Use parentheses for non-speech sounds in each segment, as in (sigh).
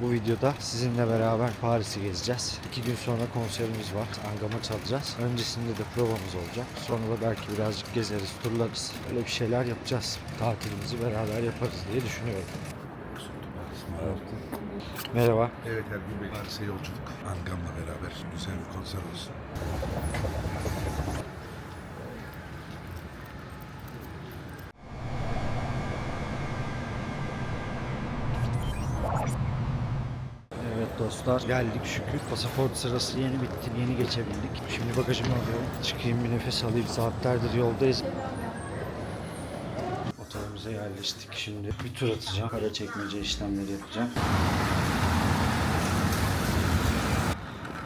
Bu videoda sizinle beraber Paris'i gezeceğiz. İki gün sonra konserimiz var. Angama çalacağız. Öncesinde de provamız olacak. Sonra da belki birazcık gezeriz, turlarız. Öyle bir şeyler yapacağız. Tatilimizi beraber yaparız diye düşünüyorum. Merhaba. Evet Ergün Bey. Paris'e yolculuk. Angam'la beraber güzel bir konser olsun. Evet dostlar geldik şükür. Pasaport sırası yeni bitti. Yeni geçebildik. Şimdi bagajımı alıyorum. Çıkayım bir nefes alayım. Saatlerdir yoldayız. Otelimize yerleştik. Şimdi bir tur atacağım. Kara çekmece işlemleri yapacağım.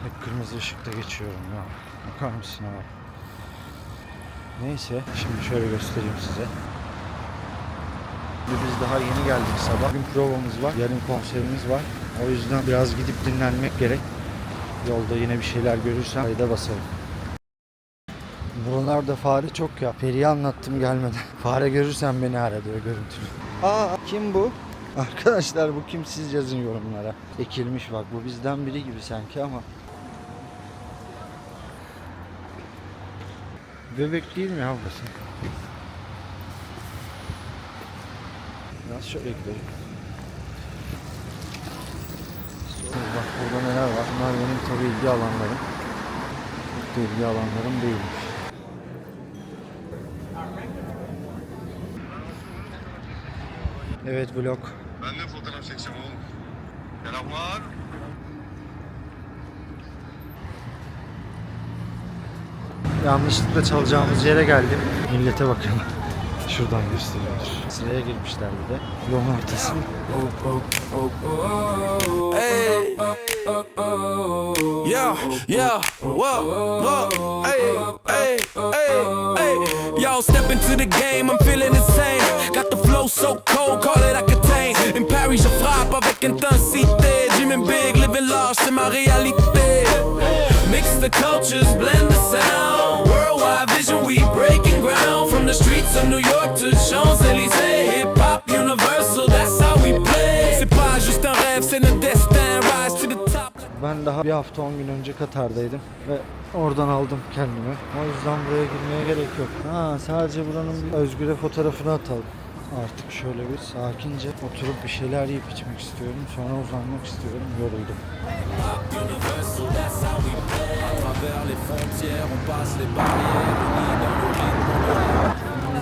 Hep kırmızı ışıkta geçiyorum ya. Bakar mısın abi? Neyse şimdi şöyle göstereyim size. Şimdi Biz daha yeni geldik sabah. Bugün provamız var. Yarın konserimiz var. O yüzden biraz gidip dinlenmek gerek. Yolda yine bir şeyler görürsem kayda basarım. Buralarda fare çok ya. Peri'ye anlattım gelmeden. (laughs) Fare görürsen beni ara diyor görüntülü. Aa kim bu? (laughs) Arkadaşlar bu kim siz yazın yorumlara. Ekilmiş bak bu bizden biri gibi sanki ama. Bebek değil mi ya burası? Biraz şöyle gidelim. Bak burada neler var. Bunlar benim tabii ilgi alanlarım. Çok da ilgi alanlarım değilmiş. Evet vlog. Ben de fotoğraf çekeceğim oğlum. Selamlar. Yanlışlıkla çalacağımız yere geldim. Millete bakın. Şuradan gösteriyordur. Sıraya girmişler bir de. Yolun ortası. Hey. Yeah, yeah, whoa, whoa, hey, hey, hey, hey. Y'all step into the game, I'm feeling insane. Got the flow so cold, call it Accutane. In Paris, je frappe avec intensité. Dreaming big, living large, c'est ma réalité. Mix the cultures, blend the sound. Worldwide vision, we breaking ground. From the streets of New York to Champs-Élysées. Ben daha bir hafta 10 gün önce Katar'daydım ve oradan aldım kendimi. O yüzden buraya girmeye gerek yok. Ha sadece buranın bir Özgür'e fotoğrafını atalım. Artık şöyle bir sakince oturup bir şeyler yiyip içmek istiyorum. Sonra uzanmak istiyorum. Yoruldum.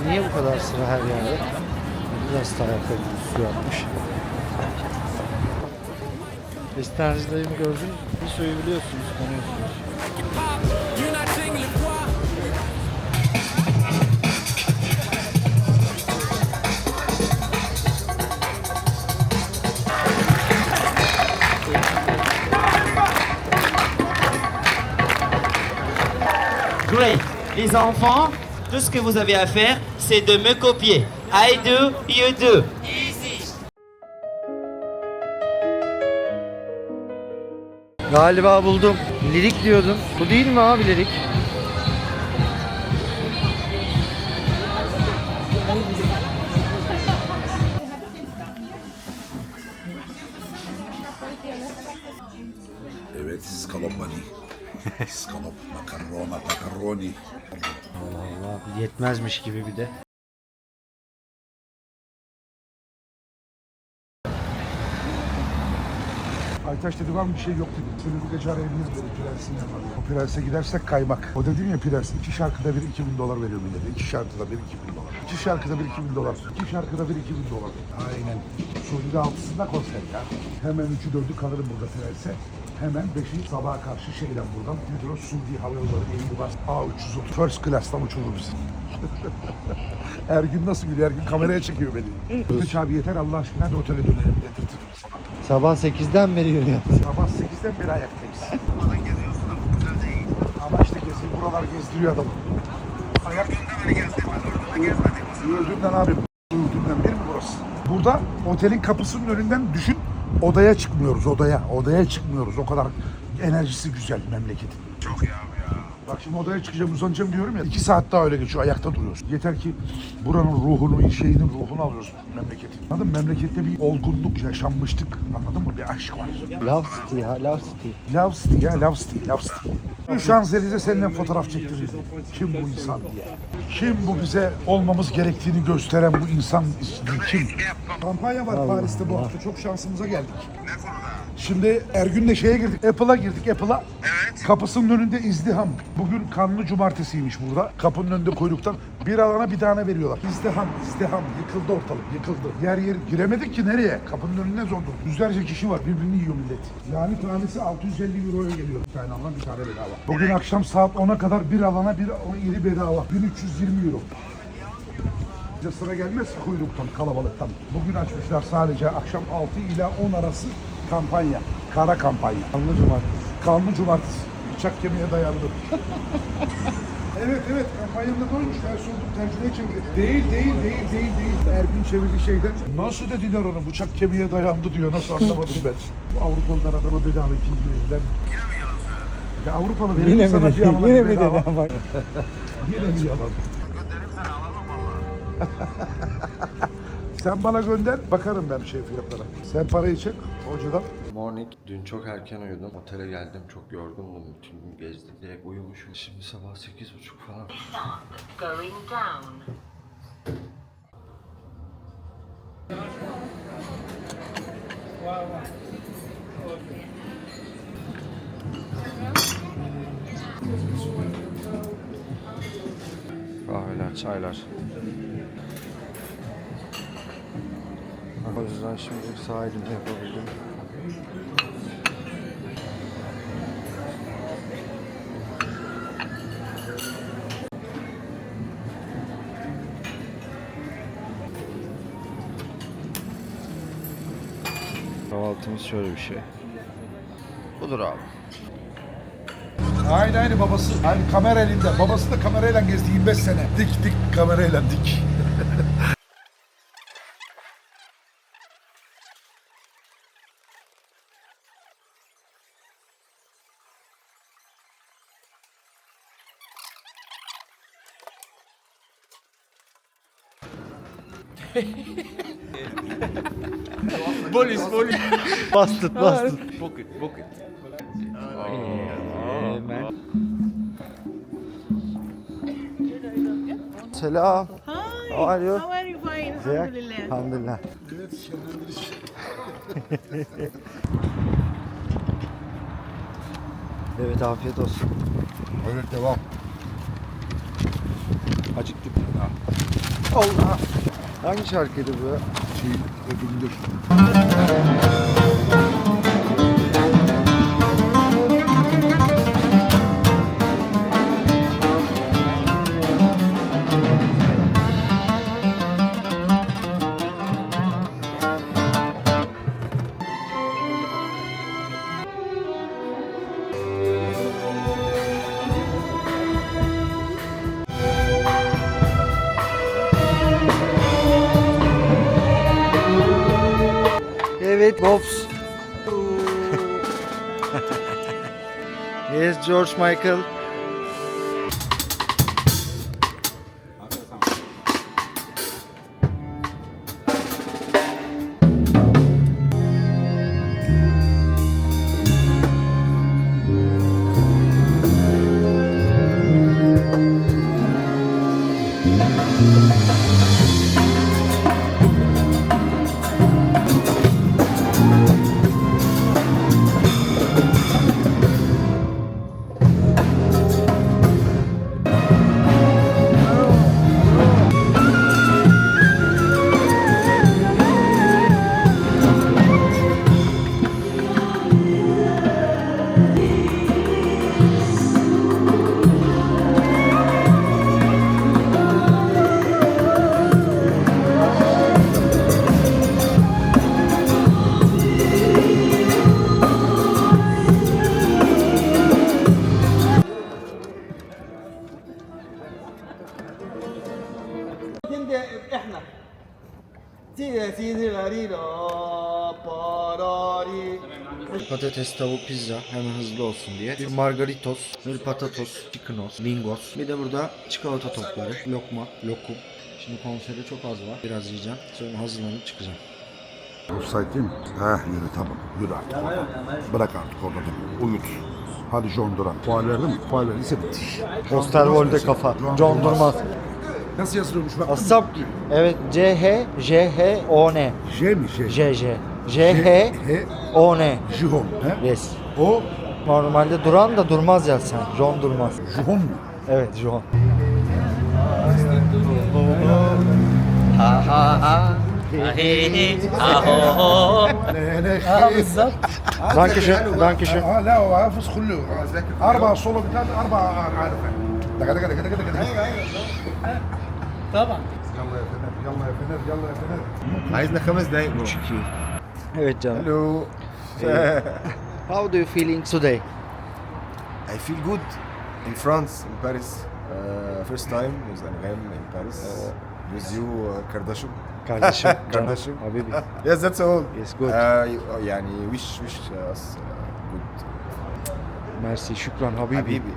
Niye bu kadar sıra her yerde? Biraz da ayakkabı yapmış. Esterci dayımı gördün. Bir suyu biliyorsunuz, tanıyorsunuz. Uniting les voix. Great. Les enfants, tout ce que vous avez à faire, c'est de me copier. I do, you do. Galiba buldum. Lirik diyordum. Bu değil mi abi lirik? Evet, scalopani. (laughs) Scalop, makarona, makaroni. Allah yetmezmiş gibi bir de. Aytaş dedi var mı bir şey yok dedi. Seni bu gece arayabiliriz dedi Prens'in yanına. O Prens'e gidersek kaymak. O dedim ya Prens iki şarkıda bir 2000 dolar veriyor millete. İki şarkıda bir 2000 dolar. İki şarkıda bir 2000 dolar. İki şarkıda bir 2000 dolar. Aynen. Suudi'de altısında konser ya. Hemen üçü dördü kalırım burada Prens'e. Hemen beşi sabaha karşı şeyden buradan. Nedir o? Suudi Hava Yolları Airbus A330. First class'tan uçurur bizi. (laughs) Ergün nasıl gülüyor? Ergün kameraya çekiyor beni. Kılıç abi yeter Allah aşkına hadi otele dönelim. Dedirtirim sana. Sabah 8'den beri yürüyor. Sabah 8'den beri ayaktayız. Buradan geziyorsun ama güzel değil. Ama işte geziyor, buralar gezdiriyor adamı. Ayak beni gezdirmez, orada da gezmedik. Yıldırımdan abi, Yıldırımdan bir mi burası? Burada otelin kapısının önünden düşün, odaya çıkmıyoruz, odaya. Odaya çıkmıyoruz, o kadar enerjisi güzel memleketin. Çok ya abi ya. Bak şimdi odaya çıkacağım uzanacağım diyorum ya. iki saat daha öyle geçiyor ayakta duruyorsun. Yeter ki buranın ruhunu, şeyinin ruhunu alıyorsun memleketin. Anladın mı? Memlekette bir olgunluk yaşanmıştık. Anladın mı? Bir aşk var. Love City ya Love City. Love City ya Love City, Love City. Şu Şanzelize seninle fotoğraf çektiririz. Kim bu insan diye. Kim bu bize olmamız gerektiğini gösteren bu insan ismi kim? Kampanya var Paris'te bu hafta. Çok şansımıza geldik. Ne konuda? Şimdi Ergün'le şeye girdik. Apple'a girdik Apple'a. Evet. Kapısının önünde izdiham. Bugün kanlı cumartesiymiş burada. Kapının önünde kuyruktan bir alana bir tane veriyorlar. İzdiham, izdiham. Yıkıldı ortalık, yıkıldı. Yer yer giremedik ki nereye? Kapının önüne zor durduk. Yüzlerce kişi var. Birbirini yiyor millet. Yani tanesi 650 euroya geliyor. Bir tane alan bir tane bedava. Bugün akşam saat 10'a kadar bir alana bir iri bedava. 1320 euro. Sıra gelmez kuyruktan, kalabalıktan. Bugün açmışlar sadece akşam 6 ile 10 arası kampanya. Kara kampanya. Kanlı Cumartesi. Kanlı cumartesi. Bıçak kemiğe dayandı. (laughs) evet evet kampanyamda koymuş. Ben sordum tercüme çevirdi. Değil değil değil değil değil. Ergün çevirdi şeyden. Nasıl dediler onu bıçak kemiğe dayandı diyor. Nasıl anlamadım ben. Bu Avrupalılar adama bedava ikinci yüzden. Ya Avrupalı verir Yine mi sana dedi? Yine mi dedi? Ama (laughs) Yine mi yalan? (laughs) Sen bana gönder, bakarım ben şey fiyatlara. Sen parayı çek hocadan. Morning. Dün çok erken uyudum. Otele geldim. Çok yorgundum. Bütün gün gezdim. Direkt uyumuşum. Şimdi sabah 8.30 falan. going down. Kahveler, çaylar. O yüzden şimdi sahilinde yapabildim. Kahvaltımız şöyle bir şey. Budur abi. Aynı aynı babası. Aynı kamera elinde. Babası da kamerayla gezdi 25 sene. Dik dik kamerayla dik. Bastır bastır. Hemen. Selam. Hi. How are you? How are you? Fine. Alhamdulillah. Elhamdülillah. (laughs) evet afiyet olsun. Evet devam. Acıktık. Allah. Hangi şarkıydı bu ya? Şey, ödüldür. George Michael. Patates, tavuk, pizza hemen hızlı olsun diye. Bir margaritos, bir patatos, chikinos, mingos. Bir de burada çikolata topları, lokma, lokum. Şimdi konserde çok az var. Biraz yiyeceğim. Sonra hazırlanıp çıkacağım. Offside değil mi? Heh yürü tamam. Yürü artık oradan. Bırak artık oradan. Uyut. Hadi John Duran. Puan verdin mi? Puan verdiyse bitti. Osterwold'e kafa. John, John Durmaz. Durmaz. Nasıl yazılıyormuş bak. Asap. Evet C H J H O N. J mi? J. J J. J H H. O N. Jihon. He? Yes. O Normalde duran da durmaz ya sen. John Durmaz. Jihon mu? Evet John. Ne ne Dankeschön. Dankeschön. اه لا هو حافظ كله اربع صوله بتاعت اربع عارفه دقه دقه دقه دقه دقه طبعا يلا يا فنان يلا يا فنان يلا يا فنان عايزنا خمس دقايق برو Evet canım. Hello. (laughs) How do you feeling today? I feel good in France, in Paris. Uh, first time with Angham in Paris. with you, uh, Kardashian. Kardeşim. (laughs) Kardeşim. Habibi. Yes, that's all. Yes, good. Uh, you- yani wish wish us uh, good. Mersi, şükran Habibi. Habibi.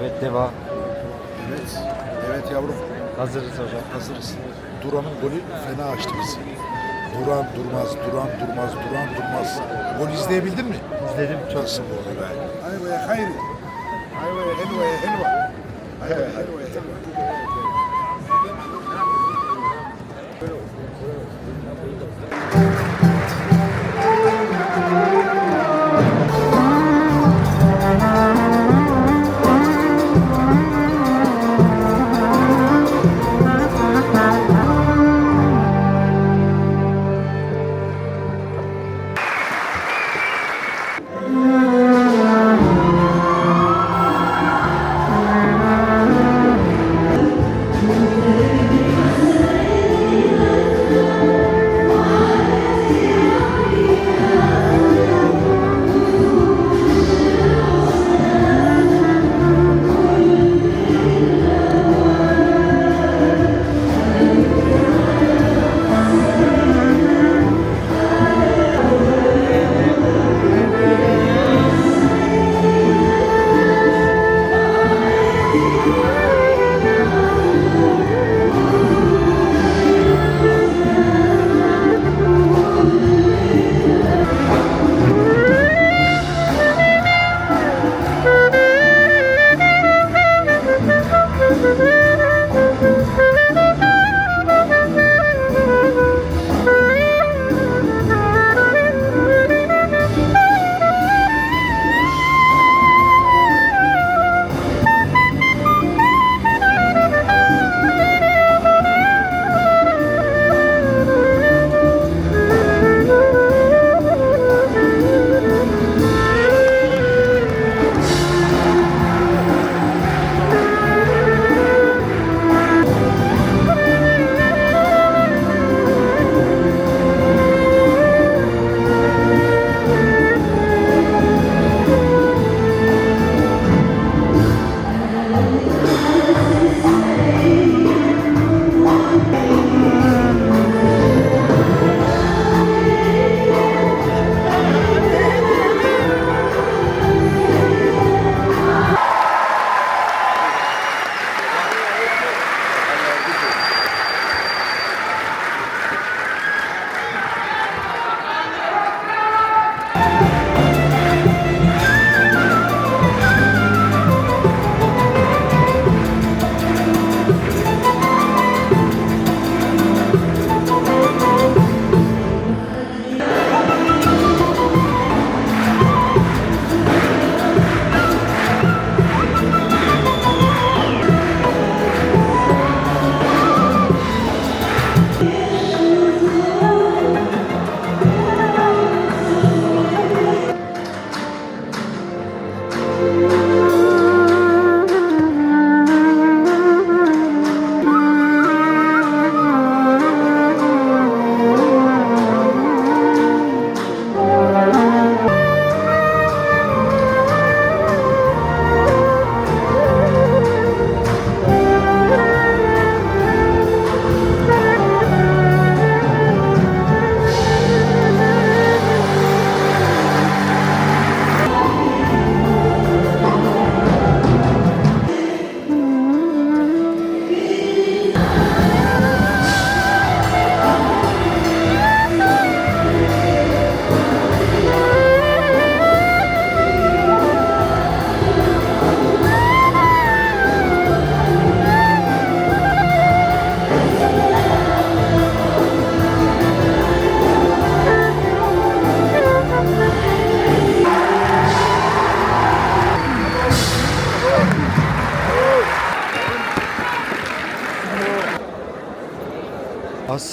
Evet deva. Evet. Evet yavrum. Hazırız hocam. Hazırız. Duran'ın golü fena açtı bizi. Duran durmaz, Duran durmaz, Duran durmaz. Gol izleyebildin mi? İzledim çok. Nasıl bu olay be? Ayva ya hayri. Ayva ya helva ya helva. Ayva ya helva ya helva.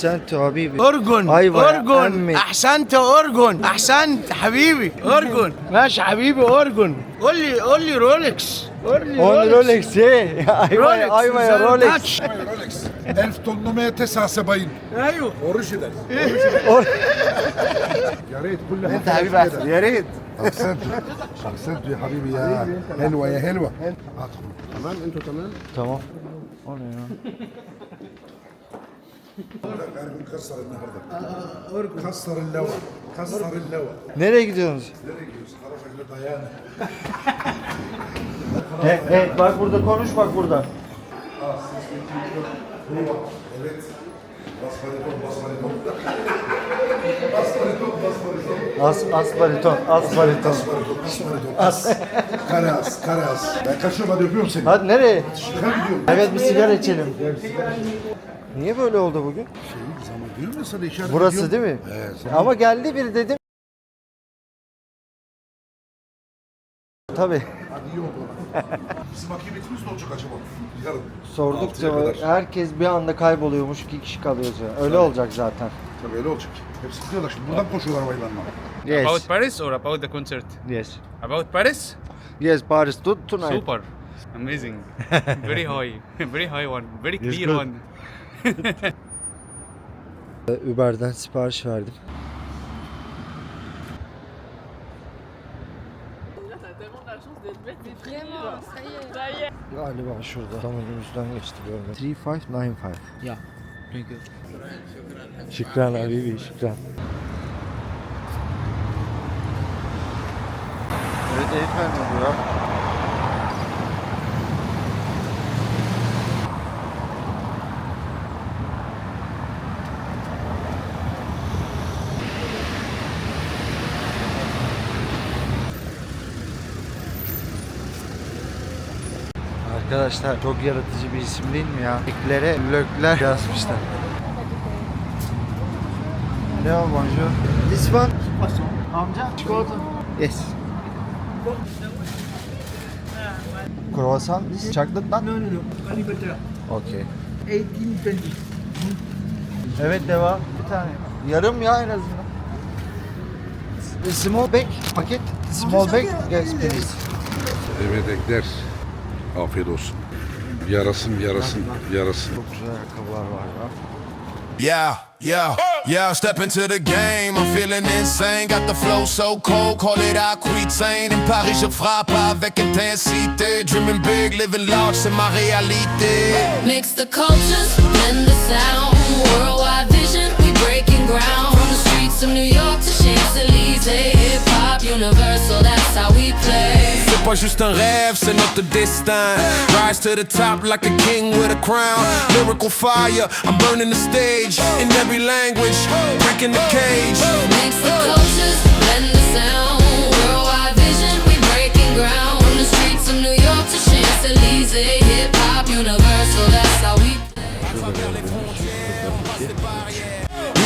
أحسنت حبيبي. أرجن أيوة يا أرجن. عمي. أحسنت يا أرجن. أحسنت حبيبي. أرجن. ماشي حبيبي أرجن. قول لي قول لي رولكس قول لي رولكس إيه؟ أيوه أيوه يا رولكس رولكس 1879 أيوه. أوريجينال. يا ريت كل حاجة انت حبيبي أحسن. يا ريت. أحسنت. أحسنت يا حبيبي يا حلوة يا هلوه تمام أنتوا تمام؟ تمام. O ne ya? Ergun كسر النهارده كسر اللوى كسر اللوى Nereye gidiyorsunuz? nereye gidiyorsun? Karafaklı dayan. He, he, bak burada konuş bak burada. Evet. Bas bariton, bas bariton. Bas bariton, bas bariton. As, as bariton, as bariton. Bas bariton, bas bariton. As. Kare as, kare as. Ben kaçıyorum hadi öpüyorum seni. Hadi nereye? Çıkar gidiyorum. Evet bir sigara içelim. Niye böyle oldu bugün? Şey, zaman diyorum ya sana işaret Burası ediyorum. değil mi? Evet. Ama geldi biri dedim. Tabii. Hadi iyi oldu. Bizim akıbetimiz ne olacak acaba? Yarın. Sordukça Altıya kadar. herkes bir anda kayboluyormuş, iki kişi kalıyoruz. ya. Öyle olacak zaten. Tabii öyle olacak. Hepsi gidiyorlar şimdi. Buradan koşuyorlar baylanma. Yes. About Paris or about the concert? Yes. About Paris? Yes, Paris to tonight. Super. Amazing. (laughs) very high. Very high one. Very Yes, clear good. one. (laughs) Uber'den sipariş verdim. Galiba şurada. Tam önümüzden geçti böyle. 3595. Yeah. Thank you. Şükran abi, şükran. Evet Eyfel mi bu ya? Arkadaşlar çok yaratıcı bir isim değil mi ya? Eklere lökler yazmışlar. Ne o bonjour? This one? Amca? Çikolata. Yes. Croissant? Chocolate lan? No, no, no. Okay. 1820. Evet devam. Bir tane. Yarım ya en azından. Small bag paket. Small bag. Yes please. Evet Ekler. Afiyet olsun. Yarasın, yarasın, yarasın. Çok güzel ayakkabılar var ya. Yeah, yeah, yeah. Step into the game, I'm feeling insane. Got the flow so cold, call it Aquitaine. In Paris, je frappe avec intensité. Dreaming big, living large, c'est ma réalité. Mix the cultures, blend the sound. Worldwide vision, we breaking ground. From the streets of New York to Champs-Élysées. Hip hop universal, that's how we pas juste un rêve, c'est notre destin. Rise to the top like a king with a crown. Lyrical fire, I'm burning the stage. In every language, breaking the cage. Mix the cultures, blend the sound. Worldwide vision, we breaking ground. From the streets of New York to Champs-Élysées.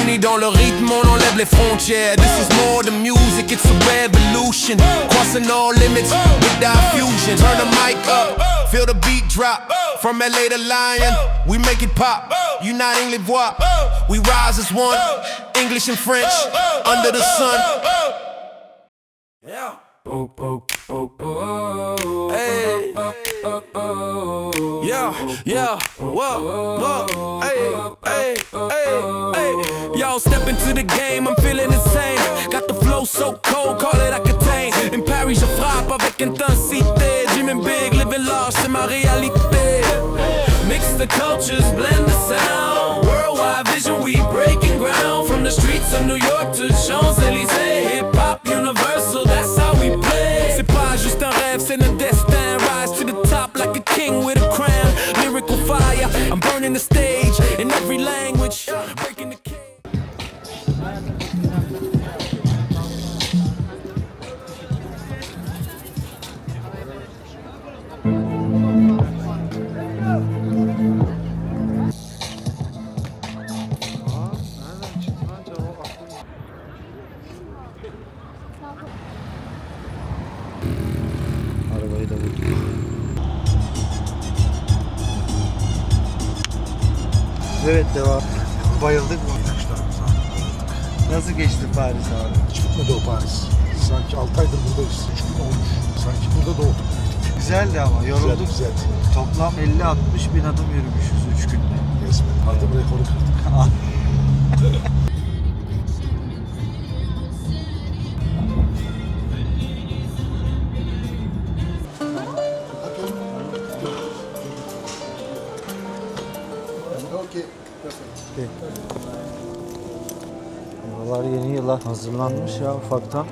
Unis dans le rythme, on enlève les frontières. This is more than music, it's a revolution. Crossing all limits with that fusion. Turn the mic up, feel the beat drop. From LA to Lion, we make it pop. Uniting les voix, we rise as one. English and French, under the sun. Yeah. Hey. Yeah, yeah, whoa, whoa, step into the game, I'm feeling insane. Got the flow so cold, call it Aquitaine. In Paris, je frappe avec intensité. Dreaming big, living large, c'est ma réalité. Mix the cultures, blend the sound. Worldwide vision, we breaking ground. From the streets of New York to Champs-Élysées. Hip hop universal, that's how we play. C'est pas juste un rêve, c'est notre destin. Rise to the top like a king with a crown. Lyrical fire, I'm burning the stage in every language. Evet devam. Bayıldık mı? Nasıl geçti Paris abi? Hiç bitmedi o Paris. Sanki 6 aydır buradayız. 3 gün olmuş. Sanki burada doğduk. Güzeldi ama yorulduk. Güzel, güzel. Toplam 50-60 bin adım yürümüşüz 3 günde. Resmen. Adım rekoru kırdık. (laughs) Buralar yeni yıla hazırlanmış ya ufaktan.